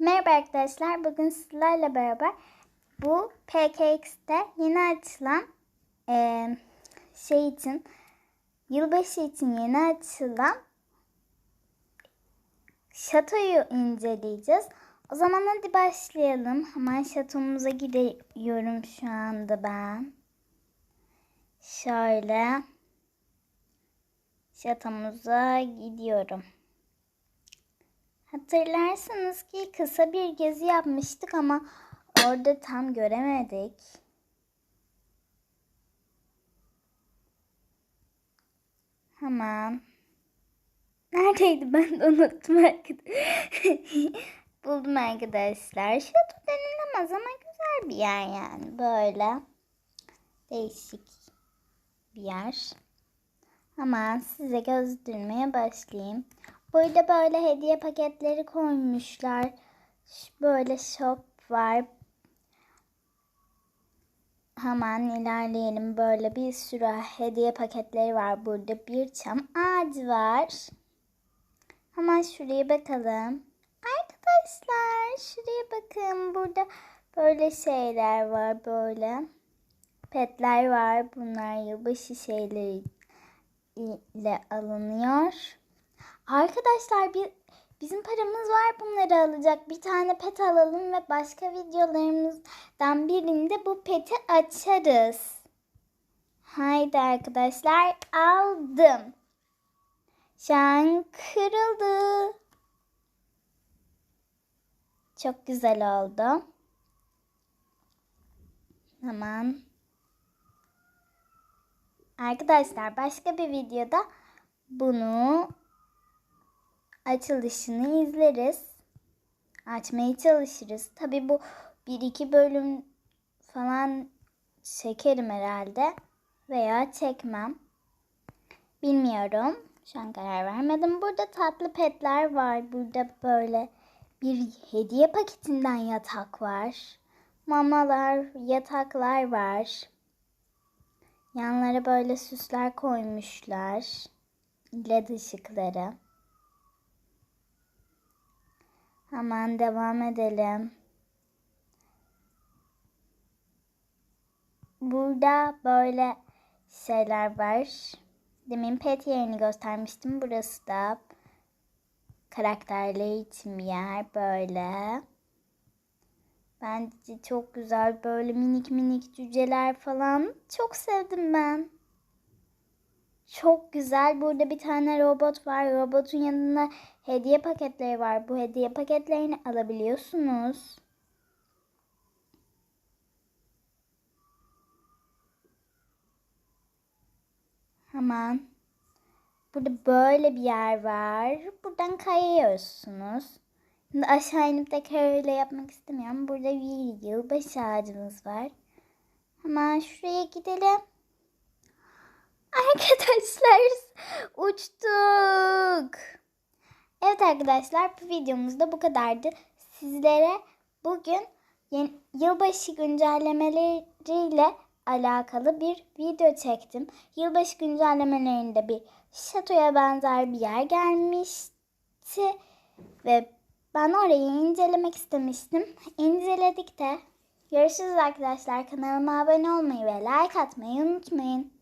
Merhaba arkadaşlar. Bugün sizlerle beraber bu PKX'te yeni açılan eee, şey için yılbaşı için yeni açılan şatoyu inceleyeceğiz. O zaman hadi başlayalım. Hemen şatomuza gidiyorum şu anda ben. Şöyle şatomuza gidiyorum. Hatırlarsınız ki kısa bir gezi yapmıştık ama orada tam göremedik. Hemen. Neredeydi ben de unuttum. Buldum arkadaşlar. Şato denilemez ama güzel bir yer yani. Böyle. Değişik bir yer. Hemen size göstermeye başlayayım. Burada böyle hediye paketleri koymuşlar. Böyle shop var. Hemen ilerleyelim. Böyle bir sürü hediye paketleri var. Burada bir çam ağacı var. Hemen şuraya bakalım. Arkadaşlar şuraya bakın. Burada böyle şeyler var böyle. Petler var. Bunlar yılbaşı şeyleri ile alınıyor. Arkadaşlar bir bizim paramız var bunları alacak. Bir tane pet alalım ve başka videolarımızdan birinde bu peti açarız. Haydi arkadaşlar aldım. Şu an kırıldı. Çok güzel oldu. Hemen Arkadaşlar başka bir videoda bunu açılışını izleriz. Açmaya çalışırız. Tabi bu bir iki bölüm falan çekerim herhalde. Veya çekmem. Bilmiyorum. Şu an karar vermedim. Burada tatlı petler var. Burada böyle bir hediye paketinden yatak var. Mamalar, yataklar var. Yanlara böyle süsler koymuşlar. LED ışıkları. Hemen devam edelim. Burada böyle şeyler var. Demin pet yerini göstermiştim. Burası da karakterler için bir yer böyle. Bence çok güzel böyle minik minik cüceler falan. Çok sevdim ben. Çok güzel. Burada bir tane robot var. Robotun yanında hediye paketleri var. Bu hediye paketlerini alabiliyorsunuz. Hemen. Burada böyle bir yer var. Buradan kayıyorsunuz. Şimdi aşağı inip tekrar öyle yapmak istemiyorum. Burada bir yılbaşı ağacımız var. Hemen şuraya gidelim. Arkadaşlar uçtuk. Evet arkadaşlar bu videomuz da bu kadardı. Sizlere bugün yeni, yılbaşı güncellemeleriyle alakalı bir video çektim. Yılbaşı güncellemelerinde bir şatoya benzer bir yer gelmişti. Ve ben orayı incelemek istemiştim. İnceledik de. Görüşürüz arkadaşlar. Kanalıma abone olmayı ve like atmayı unutmayın.